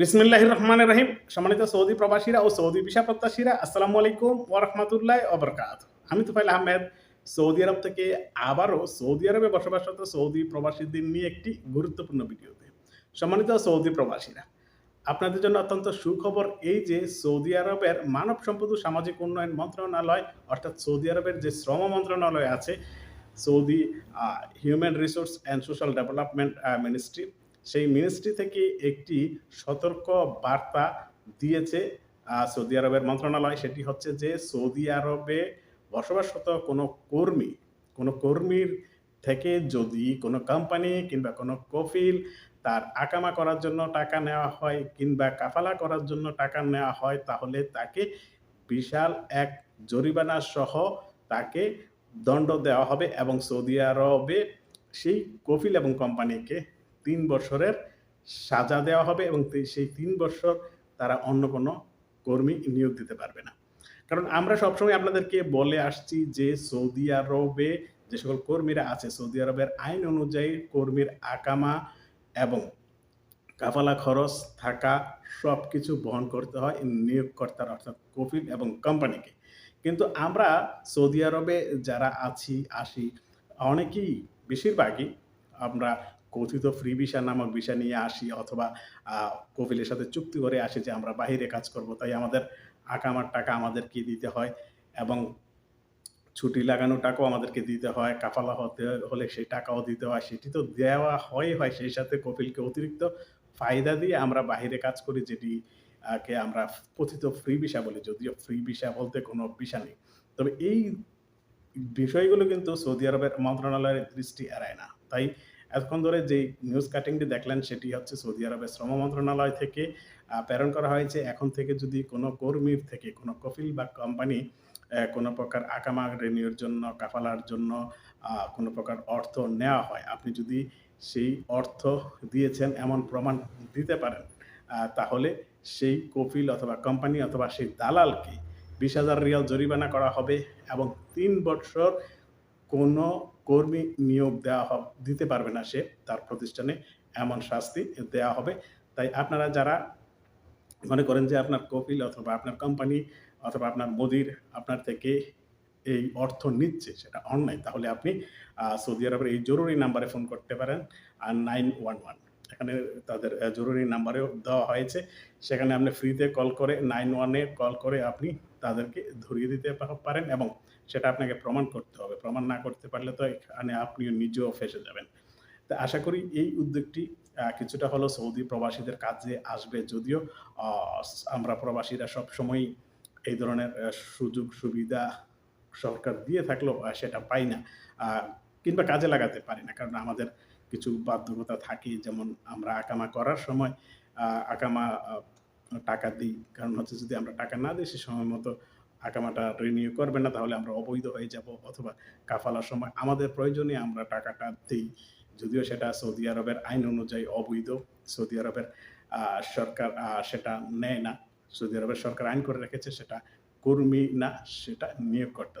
বিসমিল্লাহ রহমান রহিম সম্মানিত সৌদি প্রবাসীরা ও সৌদি ভিসা প্রত্যাশীরা, আসসালামু আলাইকুম ওরহমতুল্লাহ অবরকাত আমি তুফাইল আহমেদ, সৌদি আরব থেকে আবারও সৌদি আরবে বসবাসরত সৌদি প্রবাসীদের নিয়ে একটি গুরুত্বপূর্ণ ভিডিওতে সম্মানিত সৌদি প্রবাসীরা। আপনাদের জন্য অত্যন্ত সুখবর এই যে সৌদি আরবের মানব সম্পদ ও সামাজিক উন্নয়ন মন্ত্রণালয়, অর্থাৎ সৌদি আরবের যে শ্রম মন্ত্রণালয় আছে, Saudi human resource and social development ministry সেই মিনিস্ট্রি থেকে একটি সতর্ক বার্তা দিয়েছে সৌদি আরবের মন্ত্রণালয়। সেটি হচ্ছে যে, সৌদি আরবে বসবাসরত কোনো কর্মী, কোনো কর্মীর থেকে যদি কোনো কোম্পানি কিংবা কোনো কফিল তার আকামা করার জন্য টাকা নেওয়া হয় কিংবা কাফালা করার জন্য টাকা নেওয়া হয়, তাহলে তাকে বিশাল এক জরিমানা সহ তাকে দণ্ড দেওয়া হবে এবং সৌদি আরবে সেই কফিল এবং কোম্পানিকে তিন বছরের সাজা দেওয়া হবে এবং সেই তিন বছর তারা অন্য কোনো কর্মী নিয়োগ দিতে পারবে না। কারণ আমরা সবসময় আপনাদেরকে বলে আসছি যে সৌদি আরবে যে সকল কর্মীরা আছে, সৌদি আরবের আইন অনুযায়ী কর্মীর আকামা এবং কাফালা খরচ থাকা সব কিছু বহন করতে হয় নিয়োগকর্তার অর্থাৎ কফিল এবং কোম্পানিকে। কিন্তু আমরা সৌদি আরবে যারা আছি, আসি, অনেকেই বেশিরভাগই আমরা কথিত ফ্রি ভিসা নামক ভিসা নিয়ে আসি অথবা আহ, কফিলের সাথে চুক্তি করে আসি যে আমরা বাইরে কাজ করব তাই আমাদের আকামার টাকা আমাদেরকে দিতে হয় এবং ছুটি লাগানো টাকাও আমাদেরকে দিতে হয় কাফালা হতে হলে সেই টাকাও দিতে হয় সেটি তো দেওয়া হয় হয় সেই সাথে কপিলকে অতিরিক্ত ফায়দা দিয়ে আমরা বাইরে কাজ করি যেটি কে আমরা কথিত ফ্রি ভিসা বলি যদিও ফ্রি ভিসা বলতে কোনো ভিসা নেই। তবে এই বিষয়গুলো কিন্তু সৌদি আরবের মন্ত্রণালয়ের দৃষ্টি এড়ায় না। তাই এতক্ষণ ধরে যে নিউজ কাটিংটি দেখলেন, সেটি হচ্ছে সৌদি আরবের শ্রম মন্ত্রণালয় থেকে প্রেরণ করা হয়েছে। এখন থেকে যদি কোনো কর্মীর থেকে, কোনো কফিল বা কোম্পানি কোনো প্রকার আকামা রেনিউর জন্য, কাফালার জন্য কোনো প্রকার অর্থ নেওয়া হয়, আপনি যদি সেই অর্থ দিয়েছেন, এমন প্রমাণ দিতে পারেন তাহলে সেই কফিল অথবা কোম্পানি অথবা সেই দালালকে বিশ হাজার রিয়াল জরিমানা করা হবে এবং তিন বছর কোনো কর্মী নিয়োগ দেওয়া দিতে পারবে না সে তার প্রতিষ্ঠানে। এমন শাস্তি দেওয়া হবে। তাই আপনারা যারা মনে করেন যে আপনার কপিল অথবা আপনার কোম্পানি অথবা আপনার মোদির আপনার থেকে এই অর্থ নিচ্ছে, সেটা অনলাইন তাহলে আপনি সৌদি আরবের এই জরুরি নাম্বারে ফোন করতে পারেন আর নাইন ওয়ান ওয়ান এখানে তাদের জরুরি নাম্বারেও দেওয়া হয়েছে। সেখানে আপনি ফ্রিতে কল করে নাইন ওয়ানে কল করে আপনি তাদেরকে ধরিয়ে দিতে পারেন এবং সেটা আপনাকে প্রমাণ করতে হবে। প্রমাণ না করতে পারলে তো এখানে আপনিও নিজেও ফেসে যাবেন। তো আশা করি এই উদ্যোগটি কিছুটা হলো সৌদি প্রবাসীদের কাজে আসবে যদিও আমরা প্রবাসীরা সবসময় এই ধরনের সুযোগ সুবিধা সরকার দিয়ে থাকলেও সেটা পাই না। কিংবা কাজে লাগাতে পারি না, কারণ আমাদের কিছু বাধ্যকতা থাকে, যেমন আমরা আকামা করার সময় আকামা টাকা দিই। কারণ হচ্ছে যদি আমরা টাকা না দিই, সে সময় মতো আকামাটা রিনিউ করবে না, তাহলে আমরা অবৈধ হয়ে যাব অথবা কাফালার সময় আমাদের প্রয়োজনে আমরা টাকাটা দিই। যদিও সেটা সৌদি আরবের আইন অনুযায়ী অবৈধ, সৌদি আরবের সরকার সেটা নেয় না। সৌদি আরবের সরকার আইন করে রেখেছে, সেটা কর্মী না, সেটা নিয়োগকর্তা